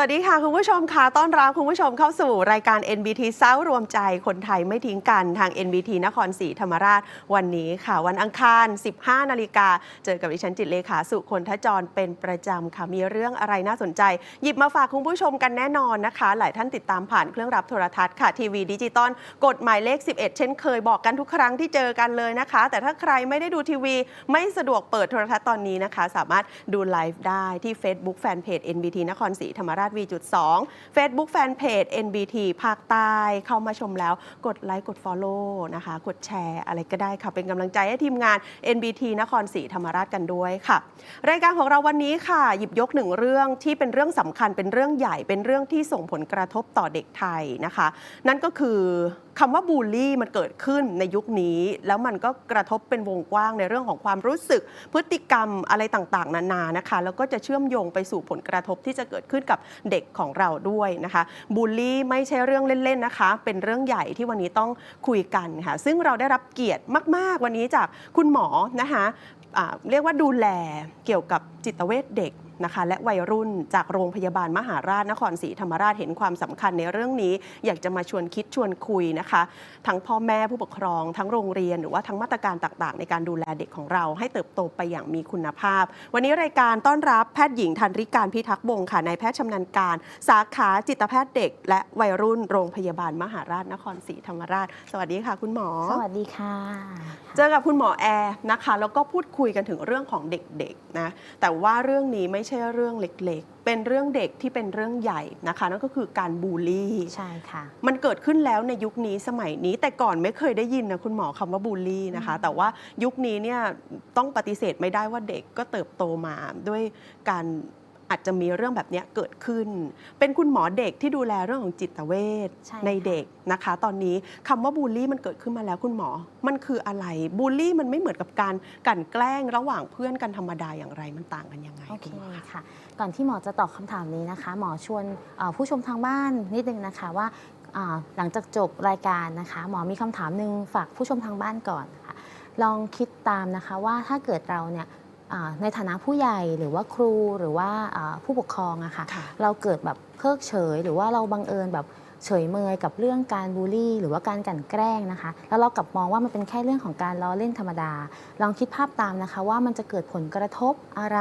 วัสดีค่ะ คุณผู้ชมค่ะต้อนรับคุณผู้ชมเข้าสู่รายการ NBT เซ้ารวมใจคนไทยไม่ทิ้งกันทาง NBT นครศรีธรรมราชวันนี้ค่ะ วันอังคาร 15 นาฬิกา เจอกับดิฉันจิตเลขาสุคนทจรเป็นประจำค่ะ มีเรื่องอะไรน่าสนใจ หยิบมาฝากคุณผู้ชมกันแน่นอนนะคะ หลายท่านติดตามผ่านเครื่องรับโทรทัศน์ค่ะทีวีดิจิตอลกดหมายเลข 11 เช่นเคยบอกกันทุกครั้งที่เจอกันเลยนะคะ แต่ถ้าใครไม่ได้ดูทีวี ไม่สะดวกเปิดโทรทัศน์ตอนนี้นะคะ สามารถดูไลฟ์ได้ที่ Facebook Fanpage NBT นครศรีธรรมราช V.2 Facebook Fanpage NBT ภาคใต้เข้ามาชมแล้ว กดไลค์กด Follow นะคะ กดแชร์อะไรก็ได้ค่ะ เป็นกำลังใจให้ทีมงาน NBT นครศรีธรรมราชกันด้วยค่ะ รายการของเราวันนี้ค่ะ หยิบยกหนึ่งเรื่องที่เป็นเรื่องสำคัญเป็นเรื่องใหญ่เป็นเรื่องที่ส่งผลกระทบต่อเด็กไทยนะคะ นั่นก็คือ คำว่าบูลลี่มันเกิดขึ้นในยุคนี้ แล้วมันก็กระทบเป็นวงกว้างในเรื่องของความรู้สึก พฤติกรรมอะไรต่างๆ นานานะคะ แล้วก็จะเชื่อมโยงไปสู่ผลกระทบที่จะเกิดขึ้นกับเด็กของเราด้วยนะคะบูลลี่ไม่ใช่เรื่องเล่นๆนะคะ เป็นเรื่องใหญ่ที่วันนี้ต้องคุยกันค่ะ ซึ่งเราได้รับเกียรติมาก ๆ วันนี้จากคุณหมอนะคะเรียกว่าดูแลเกี่ยวกับจิตเวชเด็ก นะคะและวัยรุ่นจากโรงพยาบาลมหาราชนครศรีธรรมราชเห็นความสำคัญในเรื่องนี้ อยากจะมาชวนคิดชวนคุยนะคะ ทั้งพ่อแม่ผู้ปกครอง ทั้งโรงเรียนหรือว่าทั้งมาตรการต่างๆ ในการดูแลเด็กของเรา ให้เติบโตไปอย่างมีคุณภาพ วันนี้รายการต้อนรับแพทย์หญิงธันริการพิทักษ์บงค่ะนายแพทย์ชำนาญการ สาขาจิตแพทย์เด็ก และวัยรุ่นโรงพยาบาลมหาราชนครศรีธรรมราช สวัสดีค่ะ คุณหมอ สวัสดีค่ะ เจอกับคุณหมอแอร์นะคะ แล้วก็พูดคุยกันถึงเรื่องของเด็กๆนะแต่ว่าเรื่องนี้ไม่ใช่เรื่องเล็กๆ เป็นเรื่องเด็กที่เป็นเรื่องใหญ่นะคะ นั่นก็คือการบูลลี่ ใช่ค่ะ มันเกิดขึ้นแล้วในยุคนี้สมัยนี้แต่ก่อนไม่เคยได้ยินนะคุณหมอคำว่าบูลลี่นะคะ แต่ว่ายุคนี้เนี่ยต้องปฏิเสธไม่ได้ว่าเด็กก็เติบโตมาด้วยการ อาจจะมีเรื่องแบบเนี้ยเกิดขึ้น เป็นคุณหมอเด็กที่ดูแลเรื่องของจิตเวชใช่ค่ะในเด็กนะคะ ตอนนี้คำว่าบูลลี่มันเกิดขึ้นมาแล้วคุณหมอ มันคืออะไรบูลลี่มันไม่เหมือนกับการกลั่นแกล้งระหว่างเพื่อนกันธรรมดาอย่างไรมันต่างกันยังไงโอเคคุณหมอคะค่ะ ก่อนที่หมอจะตอบคำถามนี้นะคะ หมอชวนเอ่อผู้ชมทางบ้านนิดนึงนะคะว่าอ่าหลังจากจบรายการนะคะ หมอมีคำถามหนึ่งฝากผู้ชมทางบ้านก่อนค่ะลองคิดตามนะคะว่าถ้าเกิดเราเนี่ยอ่า ในฐานะผู้ใหญ่หรือว่าครูหรือว่าอ่าผู้ปกครองอะค่ะค่ะเราเกิดแบบเพิกเฉย หรือว่าเราบังเอิญแบบ เฉยเมยกับเรื่องการบูลลี่ หรือว่าการกลั่นแกล้งนะคะ แล้วเรากลับมองว่ามันเป็นแค่เรื่องของการล้อเล่นธรรมดา ลองคิดภาพตามนะคะ ว่ามันจะเกิดผลกระทบอะไร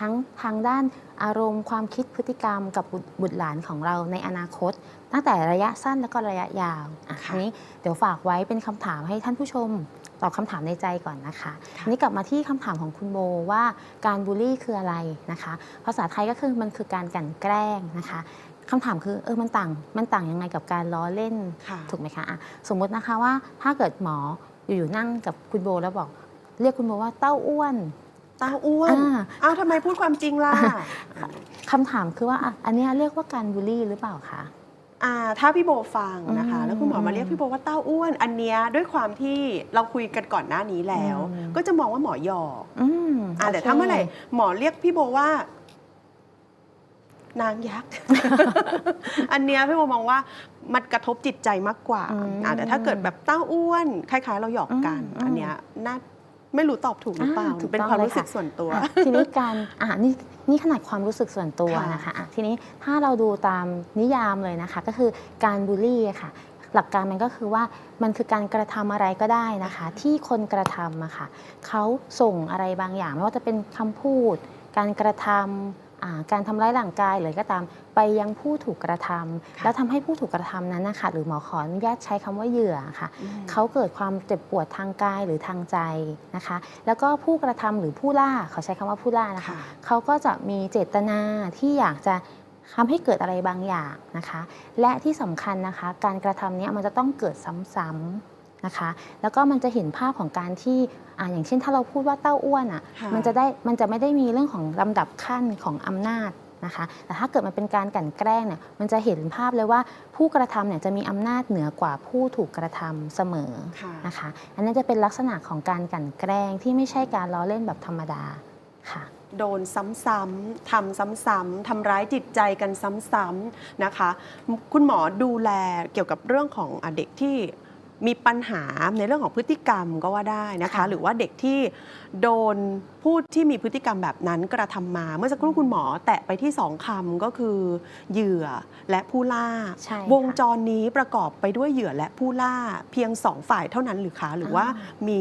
ทั้งทางด้านอารมณ์ความคิดพฤติกรรมกับบุตรบุตรหลานของเราในอนาคต ตั้งแต่ระยะสั้นแล้วก็ระยะยาวอะค่ะอันนี้เดี๋ยวฝากไว้เป็นคำถามให้ท่านผู้ชมตอบคำถามในใจก่อนนะคะค่ะอันนี้กลับมาที่คำถามของคุณโบว่าการบูลลี่คืออะไรนะคะ ภาษาไทยก็คือมันคือการกลั่นแกล้งนะคะ คำถามคือเออมันต่างมันต่างยังไงกับการล้อเล่นค่ะถูกไหมคะอะสมมุตินะคะว่าถ้าเกิดหมออยู่ๆนั่งกับคุณโบแล้วบอก เรียกคุณโบว่าเต้าอ้วนตาอ้วนอ่าอ้าวทำไมพูดความจริงล่ะคำถามคือว่าอะอันเนี้ยเรียกว่าการบูลลี่หรือเปล่าคะอ่าถ้าพี่โบฟังนะคะอืมแล้วคุณหมอมาเรียกพี่โบว่าเต้าอ้วน อันเนี้ยด้วยความที่เราคุยกันก่อนหน้านี้แล้วอืมก็จะมองว่าหมอหยอกอืมอ่าแต่โคถ้าเมื่อไหร่หมอเรียกพี่โบว่า นางยักษ์ อันเนี้ยพี่โบมองว่ามันกระทบจิตใจมากกว่าอืมอ่าแต่ถ้าเกิดแบบเต้าอ้วนคล้าย ๆ เราหยอกกันอืมอันเนี้ยน่าไม่รู้ตอบถูกหรือเปล่าอ่าถูกเป็นต้องความเลยรู้สึกค่ะส่วนตัวอะทีนี้การอ่านี่นี่ขนาดความรู้สึกส่วนตัวค่ะนะคะอะทีนี้ถ้าเราดูตามนิยามเลยนะคะ ก็คือการบูลลี่อะค่ะ หลักการมันก็คือว่ามันคือการกระทำอะไรก็ได้นะคะ ที่คนกระทำอะค่ะเขาส่งอะไรบางอย่างไม่ว่าจะเป็นคำพูด การกระทำอ่า การทำร้ายร่างกายหรือก็ตามไปยังผู้ถูกกระทำค่ะแล้วทำให้ผู้ถูกกระทำนั้นนะคะหรือหมอขออนุญาตใช้คำว่าเหยื่อค่ะอืมเขาเกิดความเจ็บปวดทางกายหรือทางใจนะคะ แล้วก็ผู้กระทำหรือผู้ล่าเขาใช้คำว่าผู้ล่านะคะค่ะเขาก็จะมีเจตนาที่อยากจะทำให้เกิดอะไรบางอย่างนะคะ และที่สำคัญนะคะ การกระทำเนี้ยมันจะต้องเกิดซ้ำๆ นะคะ แล้วก็มันจะเห็นภาพของการที่อ่าอย่างเช่นถ้าเราพูดว่าเต้าอ้วนอะค่ะมันจะได้มันจะไม่ได้มีเรื่องของลำดับขั้นของอำนาจนะคะแต่ถ้าเกิดมันเป็นการกลั่นแกล้งเนี่ยมันจะเห็นภาพเลยว่าผู้กระทำเนี่ยจะมีอำนาจเหนือกว่าผู้ถูกกระทำเสมอค่ะนะคะ อันนั้นจะเป็นลักษณะของการกลั่นแกล้งที่ไม่ใช่การล้อเล่นแบบธรรมดาค่ะโดนซ้ำๆทำซ้ำๆทำร้ายจิตใจกันซ้ำๆนะคะ คุณหมอดูแลเกี่ยวกับเรื่องของอะเด็กที่ มีปัญหาในเรื่องของพฤติกรรมก็ว่าได้นะคะค่ะหรือว่าเด็กที่โดนผู้ที่มีพฤติกรรมแบบนั้นกระทำมา เมื่อสักครู่คุณหมอแตะไปที่สองคำก็คือเหยื่อและผู้ล่าใช่ค่ะวงจรนี้ประกอบไปด้วยเหยื่อและผู้ล่าเพียงสองฝ่ายเท่านั้นหรือคะหรือว่ามี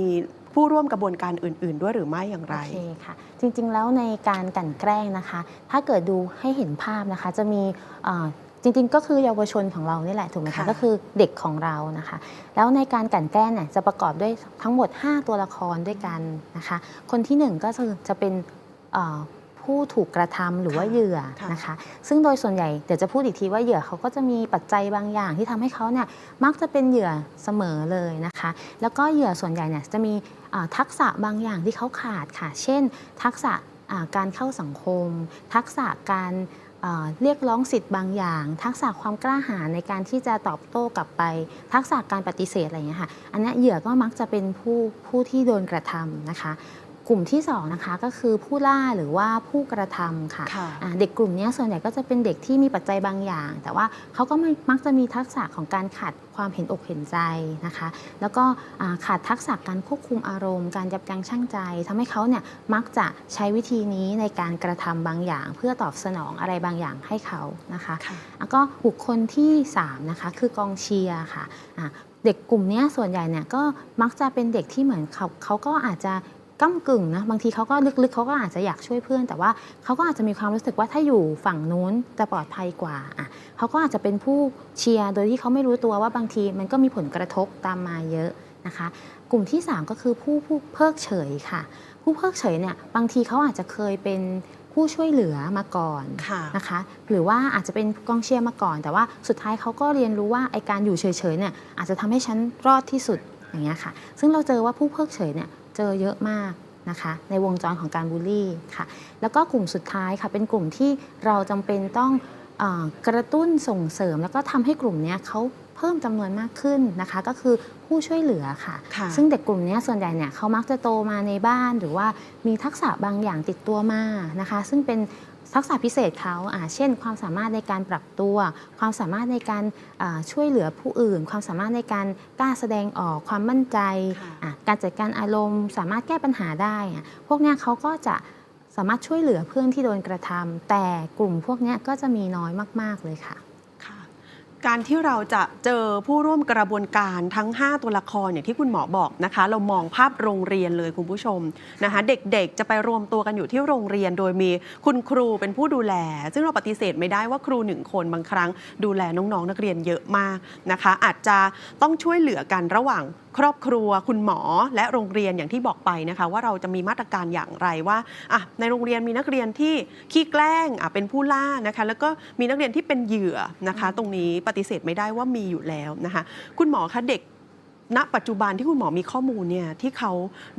ผู้ร่วมกระบวนการอื่น ๆ ด้วยหรือไม่อย่างไรโอเคค่ะ จริงๆแล้วในการกลั่นแกล้งนะคะ ถ้าเกิดดูให้เห็นภาพนะคะ จะมีเอ่อ จริงๆ ก็คือเยาวชนของเรานี่แหละถูกไหมคะค่ะก็คือเด็กของเรานะคะ แล้วในการกลั่นแกล้งเนี่ยจะประกอบด้วยทั้งหมด 5 ตัวละครด้วยกันนะคะ คนที่ 1 ก็คือจะเป็นเอ่อผู้ถูกกระทำหรือว่าค่ะเหยื่อค่ะนะคะ ซึ่งโดยส่วนใหญ่เดี๋ยวจะพูดอีกทีว่าเหยื่อเขาก็จะมีปัจจัยบางอย่างที่ทำให้เขาเนี่ยมักจะเป็นเหยื่อเสมอเลยนะคะ แล้วก็เหยื่อส่วนใหญ่เนี่ยจะมีอ่าทักษะบางอย่างที่เขาขาดค่ะ เช่น ทักษะอ่าการเข้าสังคม ทักษะการอ่า เรียกร้องสิทธิ์บางอย่าง ทักษะความกล้าหาญในการที่จะตอบโต้กลับไป ทักษะการปฏิเสธอะไรอย่างเงี้ยค่ะอันนี้เหยื่อก็มักจะเป็นผู้ผู้ที่โดนกระทำนะคะ กลุ่มที่สองนะคะก็คือผู้ล่าหรือว่าผู้กระทำค่ะค่ะอ่าเด็กกลุ่มเนี้ยส่วนใหญ่ก็จะเป็นเด็กที่มีปัจจัยบางอย่าง แต่ว่าเขาก็ไม่มักจะมีทักษะของการขาดความเห็นอกเห็นใจนะคะ แล้วก็อ่าขาดทักษะการควบคุมอารมณ์ การยับยั้งชั่งใจทำให้เขาเนี่ยมักจะใช้วิธีนี้ในการกระทำบางอย่าง เพื่อตอบสนองอะไรบางอย่างให้เขานะคะค่ะแล้วก็บุคคลที่3นะคะคือกองเชียร์ค่ะอะเด็กกลุ่มเนี้ยส่วนใหญ่เนี่ยก็มักจะเป็นเด็กที่เหมือนเขาเขาก็อาจจะ ก้ากึ่งนะบางทีเขาก็ลึกๆเขาก็อาจจะอยากช่วยเพื่อน แต่ว่าเขาก็อาจจะมีความรู้สึกว่าถ้าอยู่ฝั่งนู้นจะปลอดภัยกว่าอะเขาก็อาจจะเป็นผู้เชียร์โดยที่เขาไม่รู้ตัวว่าบางทีมันก็มีผลกระทบตามมาเยอะนะคะ กลุ่มที่ 3 ก็คือผู้ผู้เพิกเฉยค่ะ ผู้เพิกเฉยเนี่ยบางทีเขาอาจจะเคยเป็นผู้ช่วยเหลือมาก่อนค่ะนะคะ หรือว่าอาจจะเป็นกองเชียร์มาก่อน แต่ว่าสุดท้ายเขาก็เรียนรู้ว่าไอการอยู่เฉยๆเนี่ยอาจจะทำให้ฉันรอดที่สุดอย่างเงี้ยค่ะ ซึ่งเราเจอว่าผู้เพิกเฉยเนี่ย เจอเยอะมากนะคะในวงจรของการบูลลี่ค่ะแล้วก็กลุ่มสุดท้ายค่ะเป็นกลุ่มที่เราจำเป็นต้องเออกระตุ้นส่งเสริม แล้วก็ทำให้กลุ่มเนี้ยเขาเพิ่มจำนวนมากขึ้นนะคะ ก็คือผู้ช่วยเหลือค่ะค่ะซึ่งเด็กกลุ่มเนี้ยส่วนใหญ่เนี่ยเขามักจะโตมาในบ้าน หรือว่ามีทักษะบางอย่างติดตัวมานะคะ ซึ่งเป็น ทักษะพิเศษเขาอ่าเช่น ความสามารถในการปรับตัว ความสามารถในการอ่าช่วยเหลือผู้อื่น ความสามารถในการกล้าแสดงออกความมั่นใจค่ะอะการจัดการอารมณ์ สามารถแก้ปัญหาได้อะพวกเนี้ยเขาก็จะสามารถช่วยเหลือเพื่อนที่โดนกระทำแต่กลุ่มพวกเนี้ยก็จะมีน้อยมาก ๆ เลยค่ะค่ะ การที่เราจะเจอผู้ร่วมกระบวนการทั้ง 5 ตัวละครอย่างที่คุณหมอบอกนะคะ เรามองภาพโรงเรียนเลยคุณผู้ชมนะคะ เด็กๆ จะไปรวมตัวกันอยู่ที่โรงเรียน โดยมีคุณครูเป็นผู้ดูแล ซึ่งเราปฏิเสธไม่ได้ว่าครูหนึ่งคนบางครั้ง ดูแลน้องๆ นักเรียนเยอะมากนะคะ อาจจะต้องช่วยเหลือกันระหว่างครอบครัวคุณหมอและโรงเรียนอย่างที่บอกไปนะคะ ว่าเราจะมีมาตรการอย่างไรว่าอะในโรงเรียนมีนักเรียนที่ขี้แกล้งอะเป็นผู้ล่านะคะแล้วก็มีนักเรียนที่เป็นเหยื่อนะคะ ตรงนี้ปฏิเสธไม่ได้ว่ามีอยู่แล้วนะคะ คุณหมอคะเด็กณปัจจุบันที่คุณหมอมีข้อมูลเนี่ยที่เขา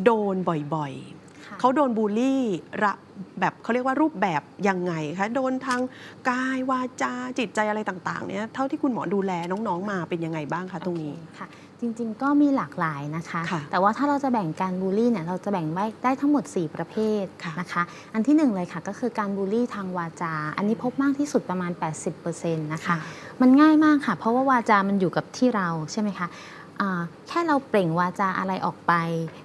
โดนบ่อยๆ เขาโดนบูลลี่ระแบบเขาเรียกว่ารูปแบบยังไงคะโดนทางกายวาจาจิตใจอะไรต่างๆเนี่ยเท่าที่คุณหมอดูแลน้องๆมาเป็นยังไงบ้างคะตรงนี้โอเคค่ะ จริงๆ ก็มีหลากหลายนะคะ ค่ะแต่ว่าถ้าเราจะแบ่งการบูลลี่เนี่ยเราจะแบ่งไว้ได้ทั้งหมด 4 ประเภทค่ะนะคะ อันที่หนึ่งเลยค่ะก็คือการบูลลี่ทางวาจา อันนี้พบมากที่สุดประมาณ 80%นะคะ มันง่ายมากค่ะ เพราะว่าวาจามันอยู่กับที่เราใช่ไหมคะอ่าแค่เราเปล่งวาจาอะไรออกไป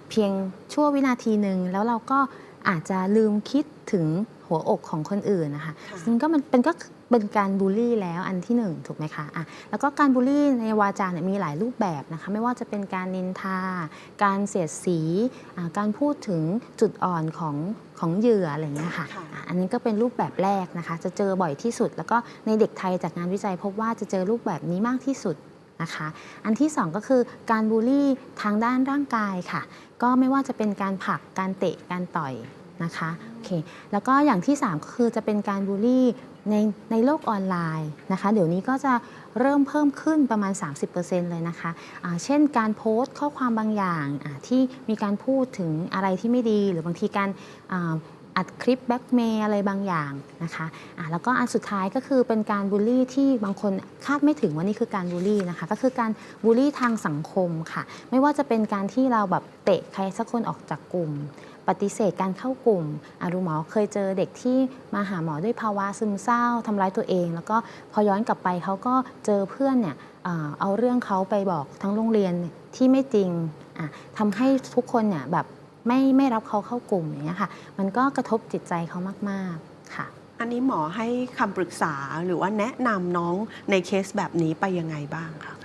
เพียงชั่ววินาทีหนึ่งแล้วเราก็ อาจจะลืมคิดถึงหัวอกของคนอื่นนะคะค่ะซึ่งก็มันเป็นก็เป็นการบูลลี่แล้วอันที่หนึ่งถูกไหมคะอะแล้วก็การบูลลี่ในวาจาเนี่ยมีหลายรูปแบบนะคะไม่ว่าจะเป็นการนินทา การเสียดสีอ่าการพูดถึงจุดอ่อนของของเหยื่ออะไรอย่างเงี้ยค่ะค่ะอะ อันนี้ก็เป็นรูปแบบแรกนะคะ จะเจอบ่อยที่สุด แล้วก็ในเด็กไทยจากงานวิจัยพบว่าจะเจอรูปแบบนี้มากที่สุด นะคะ อันที่สองก็คือการบูลลี่ทางด้านร่างกายค่ะ ก็ไม่ว่าจะเป็นการผลักการเตะการต่อยนะคะโอเคแล้วก็อย่างที่ 3 ก็คือจะเป็นการบูลลี่ในในโลกออนไลน์นะคะเดี๋ยวนี้ก็จะเริ่มเพิ่มขึ้นประมาณ 30%เลยนะคะะเช่นการโพสต์ข้อความบางอย่างที่มีการพูดถึงอะไรที่ไม่ดี หรือบางทีการ อัดคลิปแบ็กเมย์อะไรบางอย่างนะคะะแล้วก็อันสุดท้ายก็คือเป็นการบูลลี่ที่บางคนคาดไม่ถึงว่านี่คือการบูลลี่นะคะ ก็คือการบูลลี่ทางสังคมค่ะ ไม่ว่าจะเป็นการที่เราแบบเตะใครสักคนออกจากกลุ่ม ปฏิเสธการเข้ากลุ่มอารุหมอเคยเจอเด็กที่มาหาหมอด้วยภาวะซึมเศร้าทำร้ายตัวเอง แล้วก็พอย้อนกลับไปเขาก็เจอเพื่อนเนี่ยเอาเรื่องเขาไปบอกทั้งโรงเรียนที่ไม่จริงทำให้ทุกคนเนี่ยแบบ ไม่ไม่รับเขาเข้ากลุ่มอย่างเงี้ยค่ะ มันก็กระทบจิตใจเขามากๆค่ะ อันนี้หมอให้คำปรึกษาหรือว่าแนะนำน้องในเคสแบบนี้ไปยังไงบ้างคะ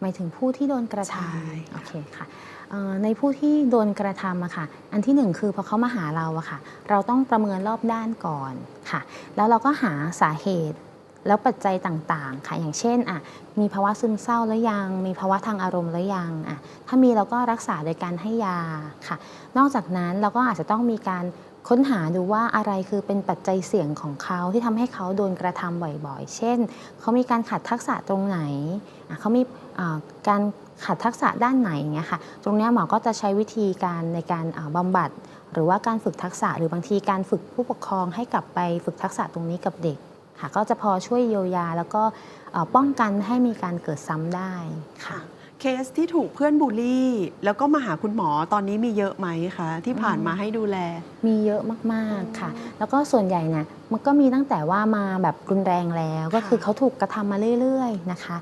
หมายถึงผู้ที่โดนกระทใช่ำโอเคค่ะเอ่อในผู้ที่โดนกระทำอะค่ะ อันที่หนึ่งคือพอเขามาหาเราอะค่ะ เราต้องประเมินรอบด้านก่อนค่ะ แล้วเราก็หาสาเหตุ แล้วปัจจัยต่างๆค่ะอย่างเช่นอะมีภาวะซึมเศร้าหรือยัง มีภาวะทางอารมณ์หรือยังอะถ้ามีเราก็รักษาโดยการให้ยาค่ะ นอกจากนั้นเราก็อาจจะต้องมีการค้นหาดูว่าอะไรคือเป็นปัจจัยเสี่ยงของเขาที่ทำให้เขาโดนกระทำบ่อยๆ เช่น เขามีการขาดทักษะตรงไหน เขามีการขาดทักษะด้านไหนอย่างเงี้ยค่ะ ตรงนี้หมอก็จะใช้วิธีการในการอ่าบำบัด หรือว่าการฝึกทักษะหรือบางทีการฝึกผู้ปกครองให้กลับไปฝึกทักษะตรงนี้กับเด็ก ค่ะก็จะพอช่วยเยียวยา แล้วก็เอ่อป้องกันไม่ให้มีการเกิดซ้ำได้ค่ะ เคสที่ถูกเพื่อนบูลลี่ แล้วก็มาหาคุณหมอตอนนี้มีเยอะไหมคะที่ผ่านมาให้ดูแล มีเยอะมากๆค่ะ แล้วก็ส่วนใหญ่เนี่ยมันก็มีตั้งแต่ว่ามาแบบรุนแรงแล้ว ก็คือเขาถูกกระทำมาเรื่อย ๆ นะคะ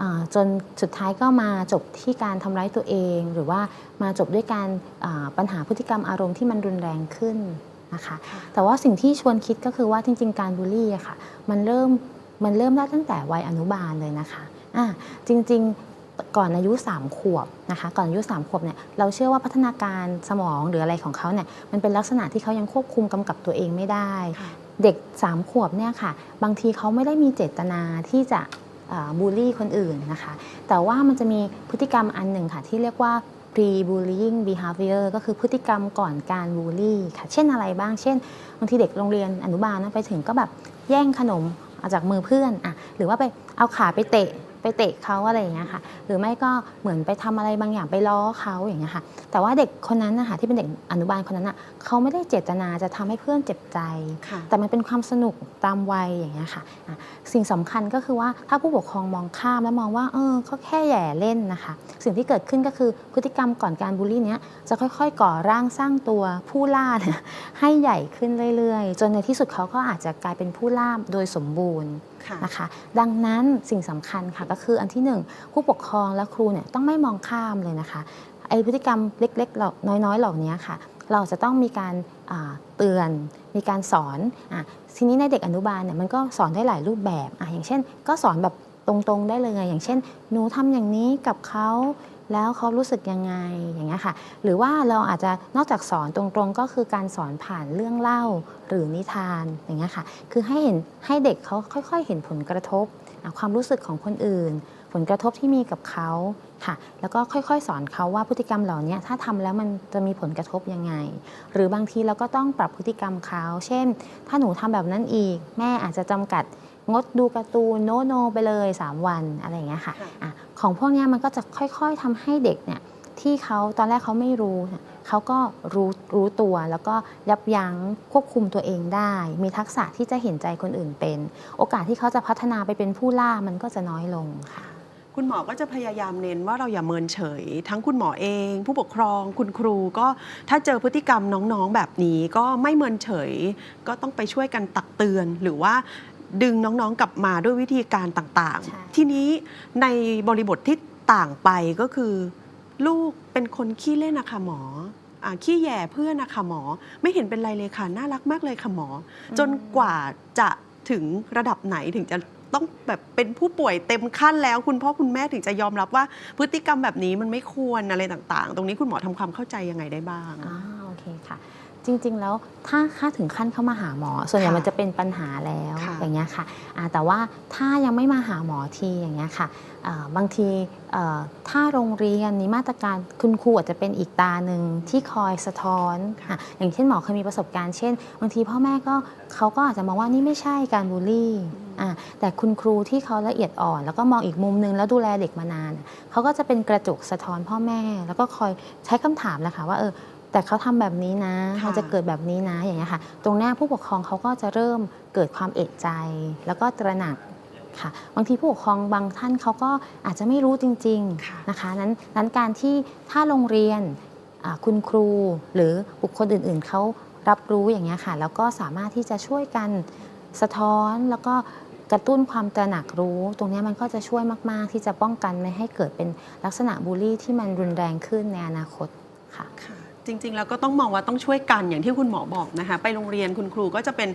อ่าจนสุดท้ายก็มาจบที่การทำร้ายตัวเอง หรือว่ามาจบด้วยการอ่าปัญหาพฤติกรรมอารมณ์ที่มันรุนแรงขึ้น นะคะค่ะแต่ว่าสิ่งที่ชวนคิดก็คือว่าจริง ๆ การบูลลี่อะค่ะ มันเริ่มมันเริ่มได้ตั้งแต่วัยอนุบาลเลยนะคะอะจริง ๆ ก่อนอายุ 3 ขวบนะคะ ก่อนอายุ 3 ขวบเนี่ยเราเชื่อว่าพัฒนาการสมองหรืออะไรของเขาเนี่ยมันเป็นลักษณะที่เขายังควบคุมกำกับตัวเองไม่ได้ค่ะเด็ก 3 ขวบเนี่ยค่ะ บางทีเขาไม่ได้มีเจตนาที่จะอ่าบูลลี่คนอื่นนะคะ แต่ว่ามันจะมีพฤติกรรมอันหนึ่งค่ะที่เรียกว่า pre-bullying behavior ก็คือพฤติกรรมก่อนการบูลลี่ค่ะเช่นอะไรบ้าง เช่นบางทีเด็กโรงเรียนอนุบาลนะไปถึงก็แบบแย่งขนมเอาจากมือเพื่อนอะหรือว่าไปเอาขาไปเตะ ไปเตะเขาอะไรอย่างเงี้ยค่ะ หรือไม่ก็เหมือนไปทำอะไรบางอย่างไปล้อเขาอย่างเงี้ยค่ะ แต่ว่าเด็กคนนั้นนะคะที่เป็นเด็กอนุบาลคนนั้นอะเขาไม่ได้เจตนาจะทำให้เพื่อนเจ็บใจค่ะแต่มันเป็นความสนุกตามวัยอย่างเงี้ยค่ะอะสิ่งสำคัญก็คือว่าถ้าผู้ปกครองมองข้ามแล้วมองว่าเออเขาแค่แหย่เล่นนะคะ สิ่งที่เกิดขึ้นก็คือพฤติกรรมก่อนการบูลลี่เนี้ยจะค่อยๆ ก่อร่างสร้างตัวผู้ล่าเนี่ยให้ใหญ่ขึ้นเรื่อยๆ จนในที่สุดเขาก็อาจจะกลายเป็นผู้ล่าโดยสมบูรณ์ค่ะ นะคะ ดังนั้นสิ่งสำคัญค่ะก็คืออันที่หนึ่งผู้ปกครองและครูเนี่ยต้องไม่มองข้ามเลยนะคะไอพฤติกรรมเล็กๆเหล่าน้อยๆ เหล่านี้ค่ะ เราจะต้องมีการเตือนมีการสอนอทีนี้ในเด็กอนุบาลเนี่ยมันก็สอนได้หลายรูปแบบออย่างเช่น ก็สอนแบบตรงๆได้เลยอย่างเช่น หนูทำอย่างนี้กับเขา แล้วเขารู้สึกยังไงอย่างเงี้ยค่ะ หรือว่าเราอาจจะนอกจากสอนตรงๆ ก็คือการสอนผ่านเรื่องเล่าหรือนิทานอย่างเงี้ยค่ะ คือให้เห็นให้เด็กเขาค่อย ๆ เห็นผลกระทบอะความรู้สึกของคนอื่น ผลกระทบที่มีกับเขาค่ะ แล้วก็ค่อยๆ สอนเขาว่าพฤติกรรมเหล่านี้ถ้าทำแล้วมันจะมีผลกระทบยังไง หรือบางทีเราก็ต้องปรับพฤติกรรมเขา เช่น ถ้าหนูทำแบบนั้นอีก แม่อาจจะจำกัดงดดูการ์ตูนโนโนไปเลย 3 วันอะไรอย่างเงี้ยค่ะค่ะอะ ของพวกนี้มันก็จะค่อยๆทำให้เด็กเนี่ยที่เขาตอนแรกเขาไม่รู้เนี่ยเขาก็รู้รู้ตัวแล้วก็ยับยั้งควบคุมตัวเองได้ มีทักษะที่จะเห็นใจคนอื่นเป็น โอกาสที่เขาจะพัฒนาไปเป็นผู้ล่ามันก็จะน้อยลงค่ะคุณหมอก็จะพยายามเน้นว่าเราอย่าเมินเฉย ทั้งคุณหมอเอง ผู้ปกครองคุณครูก็ถ้าเจอพฤติกรรมน้องๆแบบนี้ ก็ไม่เมินเฉย ก็ต้องไปช่วยกันตักเตือน หรือว่า ดึงน้องๆกลับมาด้วยวิธีการต่างใช่ๆทีนี้ในบริบทที่ต่างไปก็คือ ลูกเป็นคนขี้เล่นนะคะหมออ่าขี้แหย่เพื่อนนะคะหมอ ไม่เห็นเป็นไรเลยค่ะน่ารักมากเลยค่ะหมอ จนกว่าจะถึงระดับไหนถึงจะต้องแบบเป็นผู้ป่วยเต็มขั้นแล้วคุณพ่อคุณแม่ถึงจะยอมรับว่าพฤติกรรมแบบนี้มันไม่ควรอะไรต่างๆ ตรงนี้คุณหมอทำความเข้าใจยังไงได้บ้างอ่าโอเคค่ะ จริง ๆ แล้วถ้าค่าถึงขั้นเข้ามาหาหมอ ส่วนใหญ่ค่ะมันจะเป็นปัญหาแล้วค่ะอย่างเงี้ยค่ะอ่าแต่ว่าถ้ายังไม่มาหาหมอทีอย่างเงี้ยค่ะอ่าบางทีเอ่อถ้าโรงเรียนมีมาตรการคุณครูอาจจะเป็นอีกตาหนึ่งที่คอยสะท้อนอะอย่างเช่นหมอเคยมีประสบการณ์เช่น บางทีพ่อแม่ก็เขาก็อาจจะมองว่านี่ไม่ใช่การบูลลี่อะแต่คุณครูที่เขาละเอียดอ่อน แล้วก็มองอีกมุมนึงแล้วดูแลเด็กมานานเขาก็จะเป็นกระจกสะท้อนพ่อแม่ แล้วก็คอยใช้คำถามแหละค่ะว่าเออ แต่เขาทำแบบนี้นะค่ะมันจะเกิดแบบนี้นะอย่างเงี้ยค่ะ ตรงเนี้ยผู้ปกครองเขาก็จะเริ่มเกิดความเอกใจ แล้วก็ตระหนักค่ะบางทีผู้ปกครองบางท่านเขาก็อาจจะไม่รู้จริงค่ะๆนะคะนั้นนั้นการที่ถ้าโรงเรียนอ่าคุณครูหรือบุคคลอื่นๆเขารับรู้อย่างเงี้ยค่ะ แล้วก็สามารถที่จะช่วยกันสะท้อนแล้วก็กระตุ้นความตระหนักรู้ ตรงเนี้ยมันก็จะช่วยมาก ๆ ที่จะป้องกันไม่ให้เกิดเป็นลักษณะบูลลี่ที่มันรุนแรงขึ้นในอนาคตค่ะค่ะ จริง ๆ แล้วก็ต้องมองว่าต้องช่วยกันอย่างที่คุณหมอบอกนะคะ ไปโรงเรียนคุณครูก็จะเป็น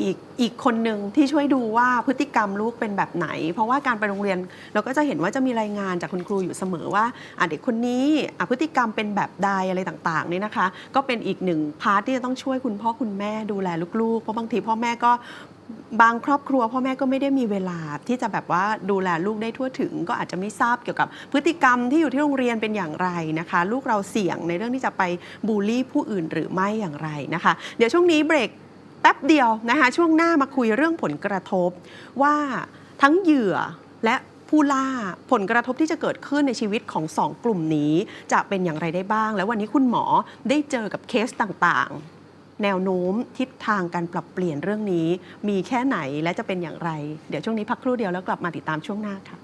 อีกอีกคนหนึ่งที่ช่วยดูว่าพฤติกรรมลูกเป็นแบบไหน เพราะว่าการไปโรงเรียนเราก็จะเห็นว่าจะมีรายงานจากคุณครูอยู่เสมอว่าเด็กคนนี้พฤติกรรมเป็นแบบใดอะไรต่างๆนี่นะคะ ก็เป็นอีกหนึ่งพาร์ทที่จะต้องช่วยคุณพ่อคุณแม่ดูแลลูกๆเพราะบางทีพ่อแม่ก็ บางครอบครัวพ่อแม่ก็ไม่ได้มีเวลาที่จะแบบว่าดูแลลูกได้ทั่วถึง ก็อาจจะไม่ทราบเกี่ยวกับพฤติกรรมที่อยู่ที่โรงเรียนเป็นอย่างไรนะคะ ลูกเราเสี่ยงในเรื่องที่จะไปบูลลี่ผู้อื่นหรือไม่อย่างไรนะคะ เดี๋ยวช่วงนี้เบรกแป๊บเดียวนะคะช่วงหน้ามาคุยเรื่องผลกระทบว่าทั้งเหยื่อและผู้ล่าผลกระทบที่จะเกิดขึ้นในชีวิตของสองกลุ่มนี้ จะเป็นอย่างไรได้บ้าง แล้ววันนี้คุณหมอได้เจอกับเคสต่างๆ แนวโน้มทิศทางการปรับเปลี่ยนเรื่องนี้ มีแค่ไหนและจะเป็นอย่างไร เดี๋ยวช่วงนี้พักครู่เดียวแล้วกลับมาติดตามช่วงหน้าค่ะ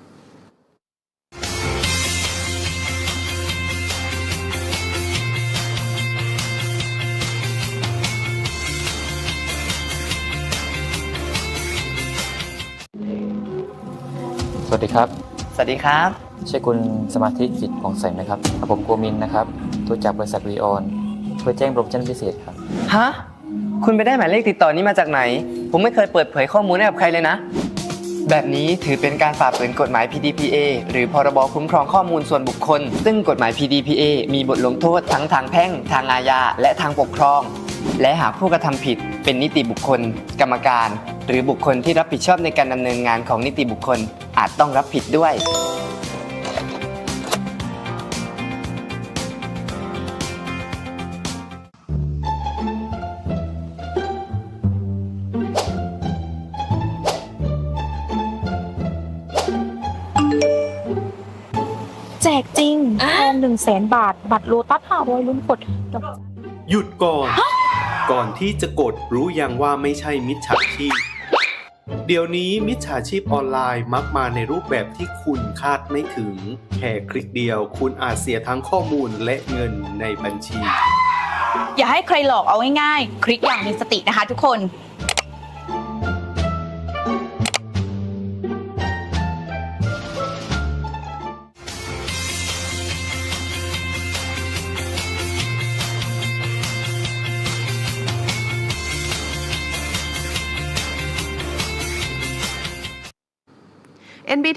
สวัสดีครับ สวัสดีครับ ใช่คุณสมาธิจิตผ่องใสไหมครับผมโกมินนะครับโทรจากบริษัทวีออน เพื่อแจ้งโปรโมชั่นพิเศษครับ ฮะ คุณไปได้หมายเลขติดต่อนี้มาจากไหน ผมไม่เคยเปิดเผยข้อมูลให้กับใครเลยนะ แบบนี้ถือเป็นการฝ่าฝืนกฎหมาย PDPA หรือพรบคุ้มครองข้อมูลส่วนบุคคล ซึ่งกฎหมาย PDPA มีบทลงโทษทั้งทางแพ่ง ทางอาญา และทางปกครอง และหากผู้กระทำผิด เป็นนิติบุคคล กรรมการ หรือบุคคลที่รับผิดชอบในการดำเนินงานของนิติบุคคล อาจต้องรับผิดด้วย 1นึ่งแสนบาท บัตรโลตัสรอยลุ้นกดหยุดก่อน ก่อนที่จะกดรู้ยังว่าไม่ใช่มิจฉาชีพ เดี๋ยวนี้มิจฉาชีพออนไลน์มักมาในรูปแบบที่คุณคาดไม่ถึง แค่คลิกเดียว คุณอาจเสียทั้งข้อมูลและเงินในบัญชี อย่าให้ใครหลอกเอาง่ายๆ คลิกอย่างมีสตินะคะทุกคน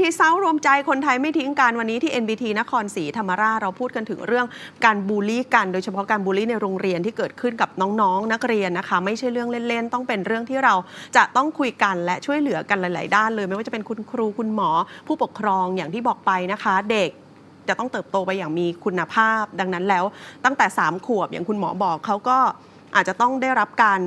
NBT เซารวมใจคนไทยไม่ทิ้งกันวันนี้ที่ NBT นครศรีธรรมราชเราพูดกันถึงเรื่องการบูลลี่กันโดยเฉพาะการบูลลี่ในโรงเรียนที่เกิดขึ้นกับน้องๆ นักเรียนนะคะ ไม่ใช่เรื่องเล่นๆ ต้องเป็นเรื่องที่เราจะต้องคุยกันและช่วยเหลือกันหลาย ๆ ด้านเลย ไม่ว่าจะเป็นคุณครูคุณหมอ ผู้ปกครองอย่างที่บอกไปนะคะ เด็กจะต้องเติบโตไปอย่างมีคุณภาพ ดังนั้นแล้วตั้งแต่ 3 ขวบอย่างคุณหมอบอกเขาก็ อาจจะต้องได้รับการ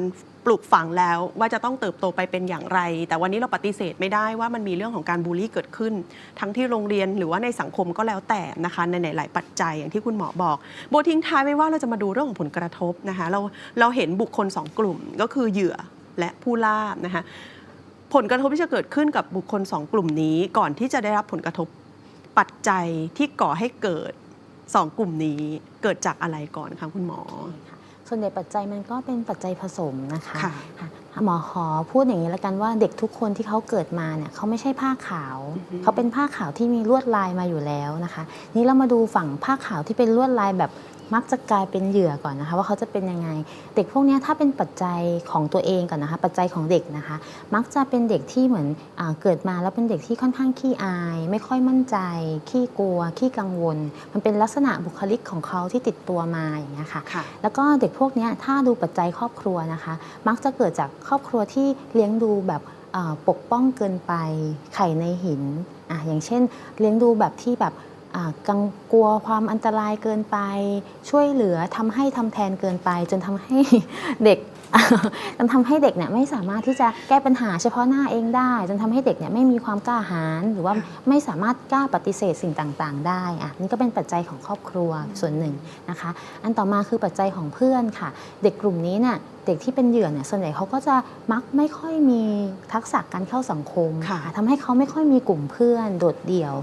ปลูกฝังแล้วว่าจะต้องเติบโตไปเป็นอย่างไร แต่วันนี้เราปฏิเสธไม่ได้ว่ามันมีเรื่องของการบูลลี่เกิดขึ้น ทั้งที่โรงเรียนหรือว่าในสังคมก็แล้วแต่นะคะในหลาย ๆ ปัจจัยอย่างที่คุณหมอบอก โบทิ้งท้ายไว้ว่าเราจะมาดูเรื่องของผลกระทบนะคะเราเราเห็นบุคคลสองกลุ่มก็คือเหยื่อและผู้ล่านะคะผลกระทบที่จะเกิดขึ้นกับบุคคลสองกลุ่มนี้ก่อนที่จะได้รับผลกระทบปัจจัยที่ก่อให้เกิดสองกลุ่มนี้เกิดจากอะไรก่อนคะคุณหมอ ส่วนใหญ่ปัจจัยมันก็เป็นปัจจัยผสมนะคะค่ะค่ะหมอขอพูดอย่างนี้แล้วกันว่าเด็กทุกคนที่เขาเกิดมาเนี่ยเขาไม่ใช่ผ้าขาว อือฮึ เขาเป็นผ้าขาวที่มีลวดลายมาอยู่แล้วนะคะ นี่เรามาดูฝั่งผ้าขาวที่เป็นลวดลายแบบ มักจะกลายเป็นเหยื่อก่อนนะคะ ว่าเขาจะเป็นยังไง เด็กพวกเนี้ยถ้าเป็นปัจจัยของตัวเองก่อนนะคะ ปัจจัยของเด็กนะคะ มักจะเป็นเด็กที่เหมือนอาเกิดมาแล้วเป็นเด็กที่ค่อนข้างขี้อาย ไม่ค่อยมั่นใจ ขี้กลัว ขี้กังวล มันเป็นลักษณะบุคลิกของเขาที่ติดตัวมาอย่างเงี้ยค่ะค่ะแล้วก็เด็กพวกเนี้ยถ้าดูปัจจัยครอบครัวนะคะ มักจะเกิดจากครอบครัวที่เลี้ยงดูแบบอ่าปกป้องเกินไป ไข่ในหินอะอย่างเช่น เลี้ยงดูแบบที่แบบอ่า กังกลัวความอันตรายเกินไป ช่วยเหลือทำให้ทำแทนเกินไป จนทำให้เด็ก จนทำให้เด็กเนี่ยไม่สามารถที่จะแก้ปัญหาเฉพาะหน้าเองได้จนทำให้เด็กเนี่ยไม่มีความกล้าหาญหรือว่าไม่สามารถกล้าปฏิเสธสิ่งต่างๆ ได้อะนี่ก็เป็นปัจจัยของครอบครัวส่วนหนึ่งนะคะ อันต่อมาคือปัจจัยของเพื่อนค่ะ เด็กกลุ่มนี้เนี่ยเด็กที่เป็นเหยื่อเนี่ยส่วนใหญ่เขาก็จะมักไม่ค่อยมีทักษะการเข้าสังคมค่ะทำให้เขาไม่ค่อยมีกลุ่มเพื่อนโดดเดี่ยว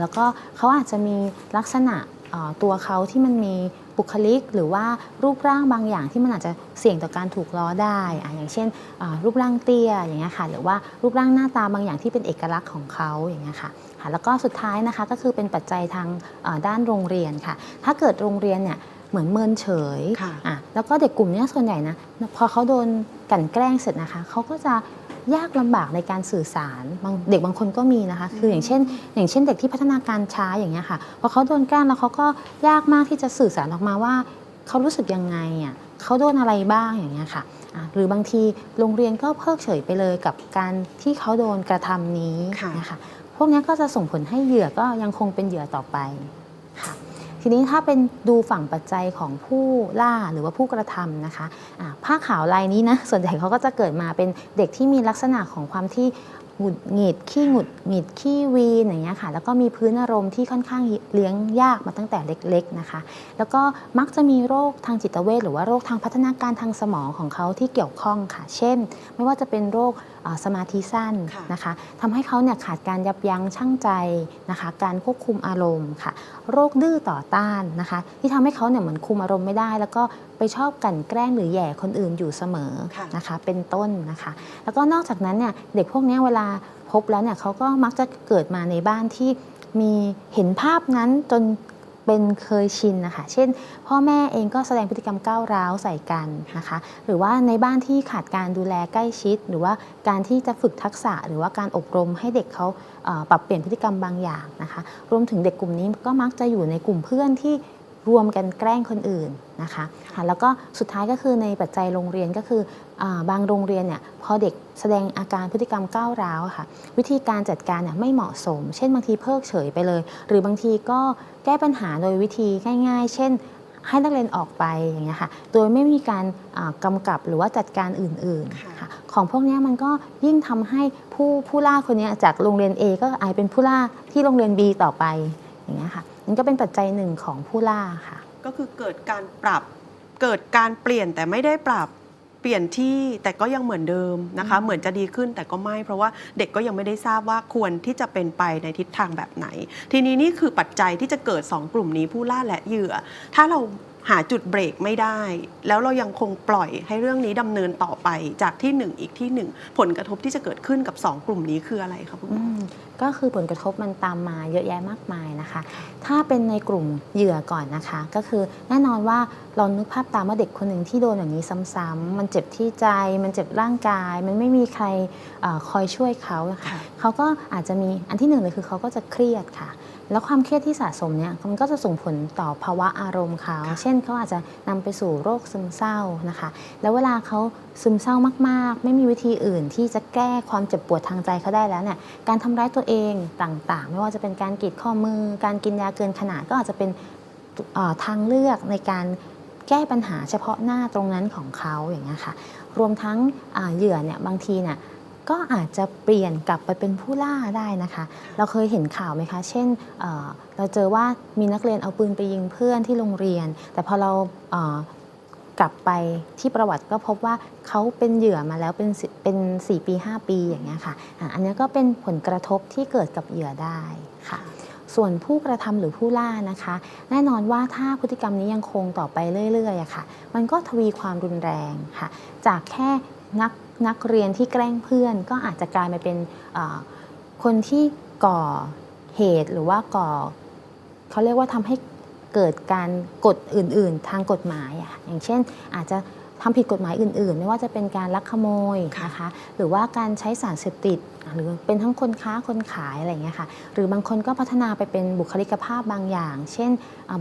แล้วก็เขาอาจจะมีลักษณะเอ่อ ตัวเขาที่มันมีบุคลิก หรือว่ารูปร่างบางอย่างที่มันอาจจะเสี่ยงต่อการถูกล้อได้อะอย่างเช่นอ่ารูปร่างเตี้ยอย่างเงี้ยค่ะหรือว่ารูปร่างหน้าตาบางอย่างที่เป็นเอกลักษณ์ของเขาอย่างเงี้ยค่ะค่ะแล้วก็สุดท้ายนะคะก็คือเป็นปัจจัยทางเอ่อด้านโรงเรียนค่ะ ถ้าเกิดโรงเรียนเนี่ยเหมือนเมินเฉยค่ะอะแล้วก็เด็กกลุ่มเนี้ยส่วนใหญ่นะพอเขาโดนกลั่นแกล้งเสร็จนะคะเขาก็จะ ยากลำบากในการสื่อสารบางเด็กบางคนก็มีนะคะ คืออย่างเช่น อย่างเช่นเด็กที่พัฒนาการช้าอย่างเงี้ยค่ะพอเขาโดนแกล้งแล้วเขาก็ยากมากที่จะสื่อสารออกมาว่าเขารู้สึกยังไงอะเขาโดนอะไรบ้างอย่างเงี้ยค่ะอะหรือบางทีโรงเรียนก็เพิกเฉยไปเลยกับการที่เขาโดนกระทำนี้ค่ะนะคะพวกเนี้ยก็จะส่งผลให้เหยื่อก็ยังคงเป็นเหยื่อต่อไปค่ะ ทีนี้ถ้าเป็นดูฝั่งปัจจัยของผู้ล่าหรือว่าผู้กระทำนะคะะผ้าขาวลายนี้นะส่วนใหญ่เขาก็จะเกิดมาเป็นเด็กที่มีลักษณะของความที่หงุดหงิดขี้หงุดหงิดขี้วีนอย่างเงี้ยค่ะแล้วก็มีพื้นอารมณ์ที่ค่อนข้างเลี้ยงยากมาตั้งแต่เล็กๆนะคะ แล้วก็มักจะมีโรคทางจิตเวชหรือว่าโรคทางพัฒนาการทางสมองของเขาที่เกี่ยวข้องค่ะ เช่น ไม่ว่าจะเป็นโรค สมาธิสั้นค่ะนะคะทำให้เขาเนี่ยขาดการยับยั้งชั่งใจนะคะ การควบคุมอารมณ์ค่ะ โรคดื้อต่อต้านนะคะ ที่ทำให้เขาเนี่ยเหมือนคุมอารมณ์ไม่ได้ แล้วก็ไปชอบกลั่นแกล้งหรือแหย่คนอื่นอยู่เสมอค่ะนะคะ เป็นต้นนะคะ แล้วก็นอกจากนั้นเนี่ยเด็กพวกเนี้ยเวลาพบแล้วเนี่ยเขาก็มักจะเกิดมาในบ้านที่มีเห็นภาพนั้นจน เป็นเคยชินนะคะ เช่น พ่อแม่เองก็แสดงพฤติกรรมก้าวร้าวใส่กันนะคะ หรือว่าในบ้านที่ขาดการดูแลใกล้ชิด หรือว่าการที่จะฝึกทักษะ หรือว่าการอบรมให้เด็กเขาปรับเปลี่ยนพฤติกรรมบางอย่างนะคะ รวมถึงเด็กกลุ่มนี้ก็มักจะอยู่ในกลุ่มเพื่อนที่ รวมกันแกล้งคนอื่นนะคะค่ะแล้วก็สุดท้ายก็คือในปัจจัยโรงเรียนก็คืออาบางโรงเรียนเนี่ยพอเด็กแสดงอาการพฤติกรรมก้าวร้าวอะค่ะ วิธีการจัดการเนี่ยไม่เหมาะสม เช่นบางทีเพิกเฉยไปเลย หรือบางทีก็แก้ปัญหาโดยวิธีง่าย ๆ เช่นให้นักเรียนออกไปอย่างเงี้ยค่ะ โดยไม่มีการอ่ากำกับหรือว่าจัดการอื่นค่ะๆค่ะของพวกเนี้ยมันก็ยิ่งทำให้ผู้ผู้ล่าคนเนี้ยจากโรงเรียน A ก็อาจเป็นผู้ล่าที่โรงเรียน B ต่อไปอย่างเงี้ยค่ะ มันก็เป็นปัจจัยหนึ่งของผู้ล่าค่ะ ก็คือเกิดการปรับ เกิดการเปลี่ยนแต่ไม่ได้ปรับเปลี่ยนที่แต่ก็ยังเหมือนเดิมนะคะ เหมือนจะดีขึ้นแต่ก็ไม่ เพราะว่าเด็กก็ยังไม่ได้ทราบว่าควรที่จะเป็นไปในทิศทางแบบไหน ทีนี้นี่คือปัจจัยที่จะเกิด 2 กลุ่มนี้ผู้ล่าและเหยื่อ ถ้าเรา หาจุดเบรกไม่ได้ แล้วเรายังคงปล่อยให้เรื่องนี้ดำเนินต่อไปจากที่หนึ่งอีกที่หนึ่งผลกระทบที่จะเกิดขึ้นกับ 2 กลุ่มนี้คืออะไรคะคุณหมอือมก็คือผลกระทบมันตามมาเยอะแยะมากมายนะคะ ถ้าเป็นในกลุ่มเหยื่อก่อนนะคะ ก็คือแน่นอนว่าเรานึกภาพตามว่าเด็กคนหนึ่งที่โดนอย่างนี้ซ้ำๆมันเจ็บที่ใจ มันเจ็บร่างกาย มันไม่มีใครเออคอยช่วยเขาอะค่ะค่ะเขาก็อาจจะมีอันที่หนึ่งเลยคือเขาก็จะเครียดค่ะ แล้วความเครียดที่สะสมเนี่ยมันก็จะส่งผลต่อภาวะอารมณ์เขาเช่นเขาอาจจะนำไปสู่โรคซึมเศร้านะคะ แล้วเวลาเขาซึมเศร้ามากๆ ไม่มีวิธีอื่นที่จะแก้ความเจ็บปวดทางใจเขาได้แล้วเนี่ยการทำร้ายตัวเองต่างๆ ไม่ว่าจะเป็นการกรีดข้อมือ การกินยาเกินขนาดก็อาจจะเป็นเอ่อทางเลือกในการแก้ปัญหาเฉพาะหน้าตรงนั้นของเขาอย่างนี้ยค่ะรวมทั้งอ่าเหยื่อเนี่ยบางทีเนี่ย ก็อาจจะเปลี่ยนกลับไปเป็นผู้ล่าได้นะคะ เราเคยเห็นข่าวไหมคะ เช่นเเราเจอว่ามีนักเรียนเอาปืนไปยิงเพื่อนที่โรงเรียน แต่พอเราเอ่อกลับไปที่ประวัติก็พบว่าเขาเป็นเหยื่อมาแล้วเป็นเป็น 4 ปี 5 ปีอย่างเงี้ยค่ะอันนี้ก็เป็นผลกระทบที่เกิดกับเหยื่อได้ค่ะ ส่วนผู้กระทำหรือผู้ล่านะคะ แน่นอนว่าถ้าพฤติกรรมนี้ยังคงต่อไปเรื่อยๆอะค่ะ มันก็ทวีความรุนแรงค่ะ จากแค่นัก นักเรียนที่แกล้งเพื่อน ก็อาจจะกลายมาเป็นคนที่ก่อเหตุหรือว่าก่อเขาเรียกว่าทำให้เกิดการกฎอื่น ๆ ทางกฎหมายอะอย่างเช่นอาจจะทำผิดกฎหมายอื่น ๆ ไม่ว่าจะเป็นการลักขโมยนะคะหรือว่าการใช้สารเสพติดหรือเป็นทั้งคนค้าคนขายอะไรอย่างเงี้ยค่ะหรือบางคนก็พัฒนาไปเป็นบุคลิกภาพบางอย่าง เช่น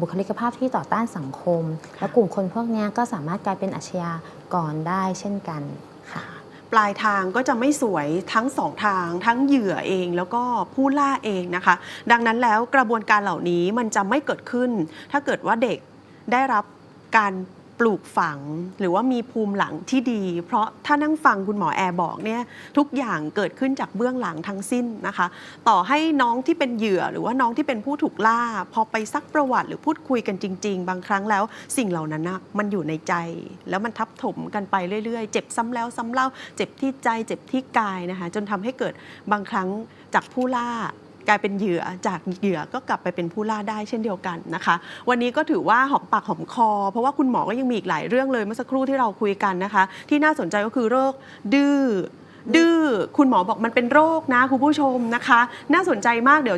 บุคลิกภาพที่ต่อต้านสังคม และกลุ่มคนพวกนี้ก็สามารถกลายเป็นอาชญากรได้เช่นกัน ปลายทางก็จะไม่สวยทั้งสองทาง ทั้งเหยื่อเองแล้วก็ผู้ล่าเองนะคะ ดังนั้นแล้วกระบวนการเหล่านี้มันจะไม่เกิดขึ้น ถ้าเกิดว่าเด็กได้รับการ ปลูกฝังหรือว่ามีภูมิหลังที่ดี เพราะถ้านั่งฟังคุณหมอแอร์บอกเนี่ยทุกอย่างเกิดขึ้นจากเบื้องหลังทั้งสิ้นนะคะ ต่อให้น้องที่เป็นเหยื่อหรือว่าน้องที่เป็นผู้ถูกล่า พอไปซักประวัติหรือพูดคุยกันจริง ๆ บางครั้งแล้ว สิ่งเหล่านั้นนะมันอยู่ในใจ แล้วมันทับถมกันไปเรื่อยๆ เจ็บซ้ำแล้วซ้ำเล่า เจ็บที่ใจเจ็บที่กายนะคะ จนทำให้เกิดบางครั้งจากผู้ล่า กลายเป็นเหยื่อจากเหยื่อก็กลับไปเป็นผู้ล่าได้เช่นเดียวกันนะคะ วันนี้ก็ถือว่าหอมปากหอมคอ เพราะว่าคุณหมอก็ยังมีอีกหลายเรื่องเลยเมื่อสักครู่ที่เราคุยกันนะคะ ที่น่าสนใจก็คือโรคดื้อดื้อคุณหมอบอกมันเป็นโรคนะคุณผู้ชมนะคะ น่าสนใจมากเดี๋ยว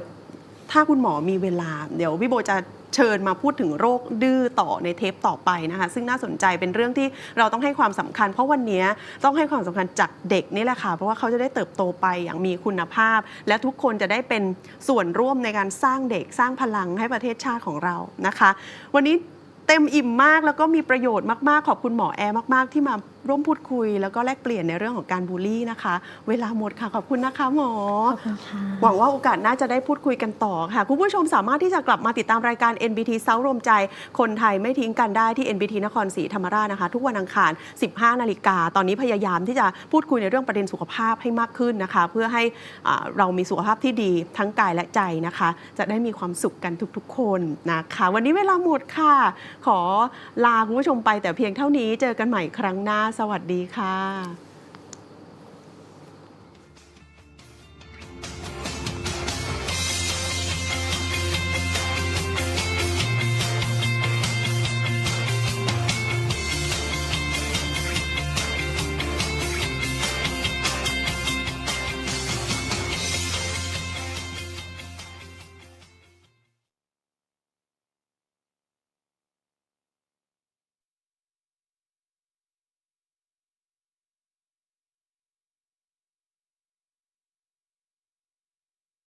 ถ้าคุณหมอมีเวลา เดี๋ยวพี่โบจะ เชิญมาพูดถึงโรคดื้อต่อในเทปต่อไปนะคะซึ่งน่าสนใจเป็นเรื่องที่เราต้องให้ความสำคัญ เพราะวันนี้ต้องให้ความสำคัญจากเด็กนี่แหละค่ะเพราะว่าเขาจะได้เติบโตไปอย่างมีคุณภาพ และทุกคนจะได้เป็นส่วนร่วมในการสร้างเด็กสร้างพลังให้ประเทศชาติของเรานะคะ วันนี้เต็มอิ่มมากแล้วก็มีประโยชน์มาก ๆ ขอบคุณหมอแอร์มาก ๆ ที่มา ร่วมพูดคุย แล้วก็แลกเปลี่ยนในเรื่องของการบูลลี่นะคะ เวลาหมดค่ะขอบคุณนะคะหมอขอบคุณค่ะหวังว่าโอกาสหน่าจะได้พูดคุยกันต่อค่ะ คุณผู้ชมสามารถที่จะกลับมาติดตามรายการ NBT เซารวมใจ คนไทยไม่ทิ้งกันได้ที่ NBT นครศรีธรรมราชนะคะ ทุกวันอังคาร 15 นาฬิกา ตอนนี้พยายามที่จะพูดคุยในเรื่องประเด็นสุขภาพให้มากขึ้นนะคะ เพื่อให้อ่าเรามีสุขภาพที่ดีทั้งกายและใจนะคะ จะได้มีความสุขกันทุกๆ คนนะคะ วันนี้เวลาหมดค่ะ ขอลาคุณผู้ชมไปแต่เพียงเท่านี้เจอกันใหม่ครั้งหน้าสวัสดีค่ะ